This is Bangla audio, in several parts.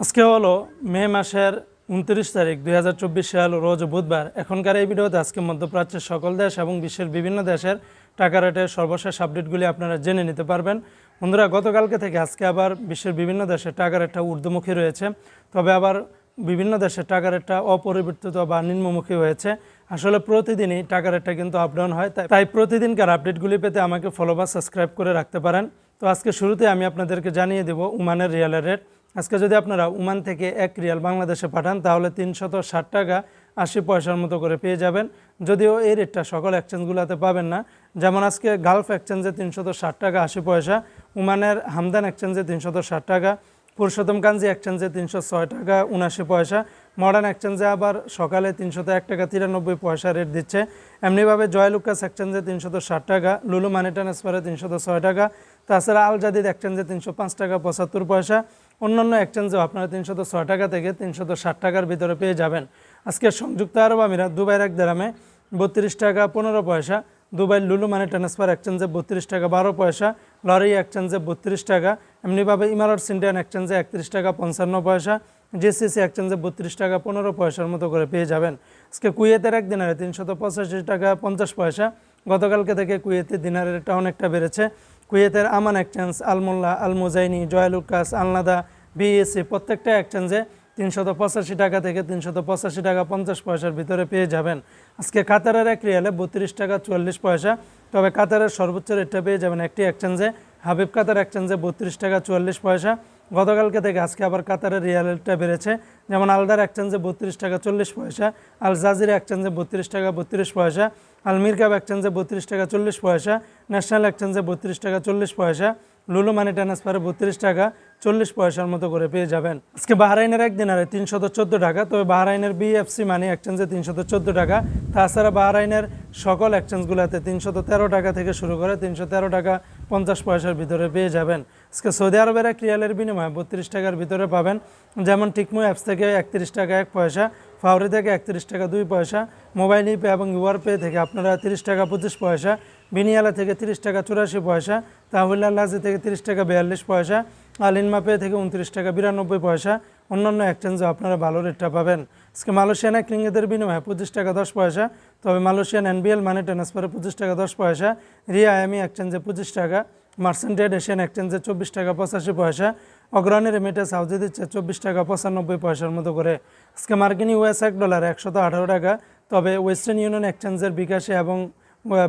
আজকে হলো মে মাসের উনত্রিশ তারিখ, দুই হাজার চব্বিশ সাল, রোজ বুধবার। এখনকার এই ভিডিওতে আজকে মধ্যপ্রাচ্যের সকল দেশ এবং বিশ্বের বিভিন্ন দেশের টাকা রেটের সর্বশেষ আপডেটগুলি আপনারা জেনে নিতে পারবেন। বন্ধুরা, গতকালকে থেকে আজকে আবার বিশ্বের বিভিন্ন দেশের টাকা রেটটা ঊর্ধ্বমুখী রয়েছে। তবে আবার বিভিন্ন দেশের টাকা রেটটা অপরিবর্তিত বা নিম্নমুখী হয়েছে। আসলে প্রতিদিনই টাকা রেটটা কিন্তু আপ ডাউন হয়। তাই তাই প্রতিদিনকার আপডেটগুলি পেতে আমাকে ফলো বা সাবস্ক্রাইব করে রাখতে পারেন। তো আজকে শুরুতে আমি আপনাদেরকে জানিয়ে দেব উমানের রিয়ালের রেট আজকে যদি আপনারা উমান থেকে এক রিয়াল বাংলাদেশে পাঠান, তাহলে তিনশত ষাট টাকা আশি পয়সার মতো করে পেয়ে যাবেন। যদিও এই রেটটা সকল এক্সচেঞ্জগুলোতে পাবেন না। যেমন আজকে গালফ এক্সচেঞ্জে তিনশত ষাট টাকা আশি পয়সা উমানের হামদান এক্সচেঞ্জে তিনশত ষাট টাকা পুরুষোত্তম কাঞ্জি এক্সচেঞ্জে তিনশো ছয় টাকা উনাশি পয়সা মডার্ন এক্সচেঞ্জে আবার সকালে তিনশত এক টাকা তিরানব্বই পয়সা রেট দিচ্ছে। এমনিভাবে জয়লুকাস এক্সচেঞ্জে তিনশত ষাট টাকা লুলু মানি ট্রান্সফারে তিনশত ছয় টাকা, তাছাড়া আলজাদিদ এক্সচেঞ্জে তিনশো পাঁচ টাকা পঁচাত্তর পয়সা অন্যান্য এক্সচেঞ্জেও আপনারা তিনশত ছয় টাকা থেকে তিনশত ষাট টাকার ভিতরে পেয়ে যাবেন। আজকে সংযুক্ত আরব আমিরাত, দুবাইয়ের এক দেরামে বত্রিশ টাকা পনেরো পয়সা দুবাই লুলু মানি ট্রান্সফার এক্সচেঞ্জে বত্রিশ টাকা বারো পয়সা, লরি এক্সচেঞ্জে বত্রিশ টাকা, এমনিভাবে ইমারটস ইন্ডিয়ান এক্সচেঞ্জে একত্রিশ টাকা পঞ্চান্ন পয়সা, জিসিসি এক্সচেঞ্জে বত্রিশ টাকা পনেরো পয়সার মতো করে পেয়ে যাবেন। আজকে কুয়েতের এক দিনারে তিনশত পঁচাশি টাকা পঞ্চাশ পয়সা, গতকালকে থেকে কুয়েতের দিনারের রেটটা অনেকটা বেড়েছে। কুয়েতের Aman exchange Almulla Al Muzaini Joyalukkas, Alnada BSC প্রত্যেকটা এক্সচেঞ্জে তিনশত পঁচাশি টাকা থেকে তিনশত পঁচাশি টাকা পঞ্চাশ পয়সার ভিতরে পেয়ে যাবেন। আজকে কাতারের এক রিয়ালে বত্রিশ টাকা চুয়াল্লিশ পয়সা, তবে কাতারের সর্বোচ্চ রেটটা পেয়ে যাবেন একটি এক্সচেঞ্জে হাবিব কাতার এক্সচেঞ্জে বত্রিশ টাকা চুয়াল্লিশ পয়সা গতকালকে থেকে আজকে আবার কাতারের রিয়াল রেটটা বেড়েছে। যেমন আলদার এক্সচেঞ্জে বত্রিশ টাকা চল্লিশ পয়সা, আল জাজিরা এক্সচেঞ্জে বত্রিশ টাকা বত্রিশ পয়সা, আল মিরকাব এক্সচেঞ্জে বত্রিশ টাকা চল্লিশ পয়সা ন্যাশনাল এক্সচেঞ্জে বত্রিশ টাকা চল্লিশ পয়সা, লুলু মানি ট্রান্সফারে বত্রিশ টাকা চল্লিশ পয়সার মতো করে পেয়ে যাবেন। আজকে বাহরাইনের এক দিনারে তিনশত চোদ্দ টাকা, তবে বাহরাইনের বিএফসি মানি এক্সচেঞ্জে তিনশত চোদ্দ টাকা। তাছাড়া বাহরাইনের সকল এক্সচেঞ্জগুলোতে তিনশত তেরো টাকা থেকে শুরু করে তিনশো তেরো টাকা পঞ্চাশ পয়সার ভিতরে পেয়ে যাবেন। আজকে সৌদি আরবের এক রিয়ালের বিনিময়ে বত্রিশ টাকার ভিতরে পাবেন। যেমন টিকমো অ্যাপস থেকে একত্রিশ টাকা এক পয়সা ফাউরি থেকে একত্রিশ টাকা দুই পয়সা, মোবাইল ইপে এবং ইউআর পে থেকে আপনারা তিরিশ টাকা পঁচিশ পয়সা বিনিয়ালা থেকে তিরিশ টাকা চুরাশি পয়সা, তাহুল্লাহ থেকে তিরিশ টাকা বিয়াল্লিশ পয়সা আলিনমা মাপে থেকে উনত্রিশ টাকা, বিরানব্বই পয়সা। অন্যান্য এক্সচেঞ্জে আপনারা ভালো রেটটা পাবেন। আজকে মালয়েশিয়ান এক রিঙ্গিতের বিনিময়ে পঁচিশ টাকা দশ পয়সা। তবে মালয়েশিয়ান এনবিএল মানি ট্রান্সফারে পঁচিশ টাকা দশ পয়সা। রিয়া এমি এক্সচেঞ্জে পঁচিশ টাকা। মার্সেন্টেড এশিয়ান এক্সচেঞ্জে চব্বিশ টাকা পঁচাশি পয়সা। অগ্রণী রেমিটেন্স হাউজে দিচ্ছে চব্বিশ টাকা পঁচানব্বই পয়সার মতো করে। আজকে মার্কিন ইউএস এক ডলার একশত আঠারো টাকা। তবে ওয়েস্টার্ন ইউনিয়ন এক্সচেঞ্জের বিকাশে এবং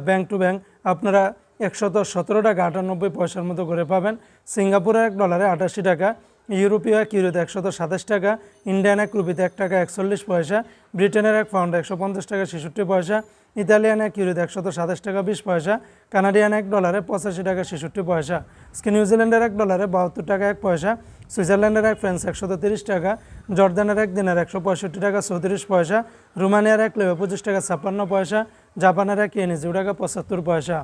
ব্যাংক টু ব্যাংক আপনারা একশত সতেরো টাকা আটানব্বই পয়সার মতো করে পাবেন। সিঙ্গাপুরের এক ডলারে আটাশি টাকা, ইউরোপীয় এক ইউরোতে একশত সাতাশ টাকা, ইন্ডিয়ান এক রুপিতে এক টাকা একচল্লিশ পয়সা, ব্রিটেনের এক পাউন্ড একশো পঞ্চাশ টাকা ছেষট্টি পয়সা, ইতালিয়ান এক ইউরোতে একশত সাতাশ টাকা বিশ পয়সা, কানাডিয়ান এক ডলারে পঁচাশি টাকা ছেষট্টি পয়সা। নিউজিল্যান্ডের এক ডলারে বাহাত্তর টাকা এক পয়সা, সুইজারল্যান্ডের এক ফ্রান্স একশত তিরিশ টাকা, জর্দানের এক দিনের একশো পঁয়ষট্টি টাকা চৌত্রিশ পয়সা, রোমানিয়ার এক লেবে পঁচিশ টাকা ছাপ্পান্ন পয়সা, জাপানের এক ইয়েনি টাকা পঁচাত্তর পয়সা।